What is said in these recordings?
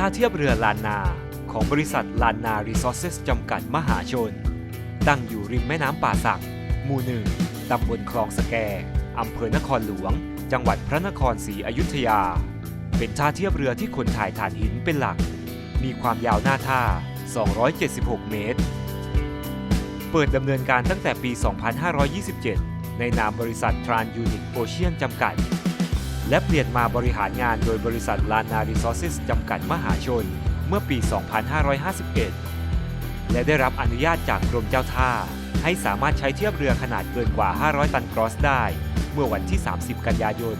่าเทียบเรือลานนา ของบริษัทลานนารีซอสเซสจำกัดมหาชน ตั้งอยู่ริมแม่น้ำป่าสัก หมู่หนึ่งตำบลคลองสแกอำเภอนครหลวง จังหวัดพระนครศรีอยุธยา เป็นท่าเทียบเรือที่ขนถ่ายถ่านหินเป็นหลัก มีความยาวหน้าท่า 276 เมตร เปิดดำเนินการตั้งแต่ปี 2527 ในนามบริษัท Trans Unit Ocean จำกัด และเปลี่ยนมาบริหารงานโดยบริษัท Lana Resources จำกัดมหาชน เมื่อปี 2551 และได้รับอนุญาตจากกรมเจ้าท่า ให้สามารถใช้เทียบเรือขนาดเกินกว่า 500 ตันกรอสได้ เมื่อวันที่ 30 กันยายน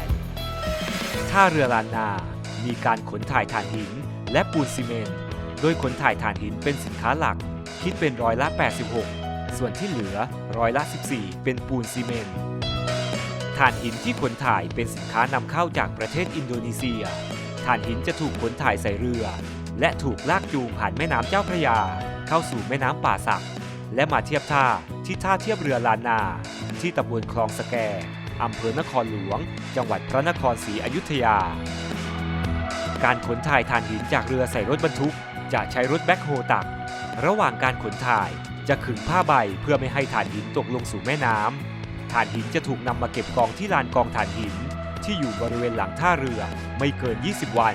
2558 ท่าเรือลานนามีการขนถ่ายถ่านหินและปูนซีเมนต์ โดยขนถ่ายถ่านหินเป็นสินค้าหลัก คิดเป็นร้อยละ 86 ส่วนที่เหลือร้อยละ 14 เป็นปูนซีเมนต์ ถ่านหินที่ขนถ่ายเป็นสินค้านำเข้าจากประเทศอินโดนีเซีย ถ่านหินจะถูกขนถ่ายใส่เรือ และถูกลากจูงผ่านแม่น้ำเจ้าพระยา เข้าสู่แม่น้ำป่าสัก และมาเทียบท่าที่ท่าเทียบเรือลานนาที่ตำบลคลองสแกอำเภอนครหลวง จังหวัดพระนครศรีอยุธยา การขนถ่ายถ่านหินจากเรือใส่รถบรรทุก จะใช้รถแบ็คโฮตัก ระหว่างการขนถ่ายจะขึงผ้าใบเพื่อไม่ให้ถ่านหินตกลงสู่แม่น้ำ ถ่านหินจะถูกนำมาเก็บกองที่ลานกองถ่านหิน ที่อยู่บริเวณหลังท่าเรือไม่เกิน 20 วัน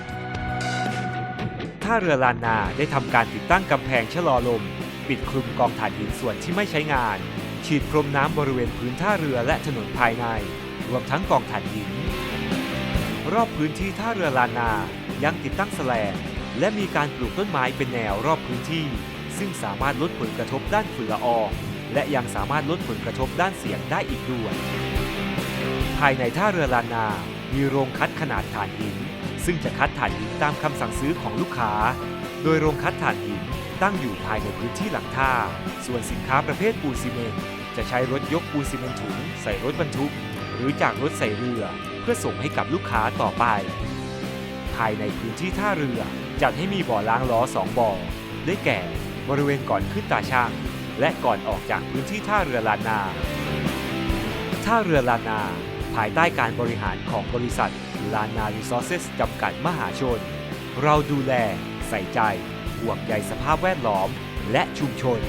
ท่าเรือลานนาได้ทำการติดตั้งกำแพงชะลอลม ปิดคลุมกองถ่านหินส่วนที่ไม่ใช้งาน ฉีดพรมน้ำบริเวณพื้นท่าเรือและถนนภายใน รวมทั้งกองถ่านหิน รอบพื้นที่ท่าเรือลานนายังติดตั้งแสลงและมีการปลูกต้นไม้เป็นแนวรอบพื้นที่ ซึ่งสามารถลดผลกระทบด้านฝุ่นละออง และยังสามารถลดผลกระทบด้านเสียงได้อีกด้วย ภายในท่าเรือลานา มีโรงคัดขนาดถ่านหิน ซึ่งจะคัดถ่านหินตามคำสั่งซื้อของลูกค้า โดยโรงคัดถ่านหินตั้งอยู่ภายในพื้นที่หลังท่า ส่วนสินค้าประเภทปูนซีเมนต์จะใช้รถยกปูนซีเมนต์ถุงใส่รถบรรทุก หรือจากรถใส่เรือ เพื่อส่งให้กับลูกค้าต่อไป ภายในพื้นที่ท่าเรือจัดให้มีบ่อล้างล้อสองบ่อ ได้แก่ บริเวณก่อนขึ้นตาช่าง และก่อนออกจากพื้นที่ท่าเรือลานา ท่าเรือลานนา ภายใต้การบริหารของบริษัทลานารีซอสเซสจำกัดมหาชน เราดูแล ใส่ใจห่วงใยสภาพแวดล้อม และชุมชน